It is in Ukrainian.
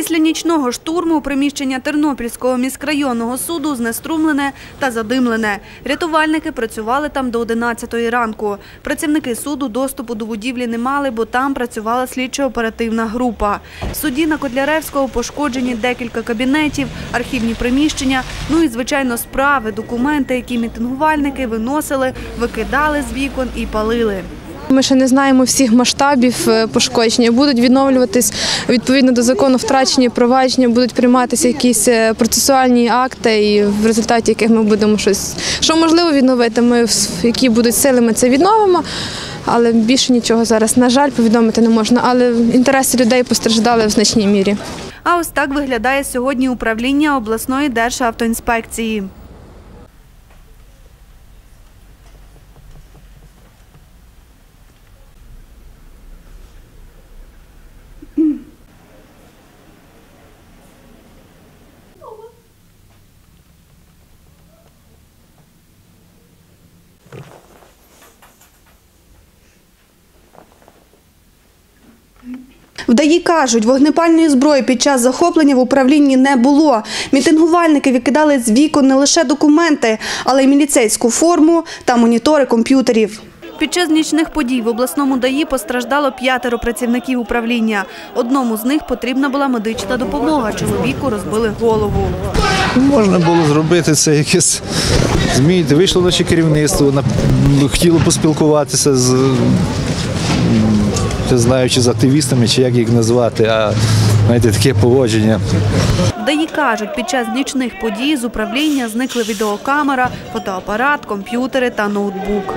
Після нічного штурму приміщення Тернопільського міськрайонного суду знеструмлене та задимлене. Рятувальники працювали там до 11 ранку. Працівники суду доступу до будівлі не мали, бо там працювала слідчо-оперативна група. В суді на Котляревського пошкоджені декілька кабінетів, архівні приміщення, ну і, звичайно, справи, документи, які мітингувальники виносили, викидали з вікон і палили. Ми ще не знаємо всіх масштабів е, пошкодження. Будуть відновлюватись відповідно до закону втрачені провадження, будуть прийматися якісь е, процесуальні акти, і в результаті яких ми будемо щось, що можливо відновити. Ми які будуть сили, ми це відновимо. Але більше нічого зараз, на жаль, повідомити не можна. Але інтереси людей постраждали в значній мірі. А ось так виглядає сьогодні управління обласної державтоінспекції. Вдаї кажуть, вогнепальної зброї під час захоплення в управлінні не було. Мітингувальники викидали з вікон не лише документи, але й міліцейську форму та монітори комп'ютерів. Під час нічних подій в обласному ДАІ постраждало п'ятеро працівників управління. Одному з них потрібна була медична допомога. Чоловіку розбили голову. Можна було зробити це якесь. Змієте, вийшло наше керівництво, на- хотіло поспілкуватися з не знаю, чи з активістами, чи як їх назвати, а знаєте, таке поводження. ДАІ кажуть, під час нічних подій з управління зникли відеокамера, фотоапарат, комп'ютери та ноутбук.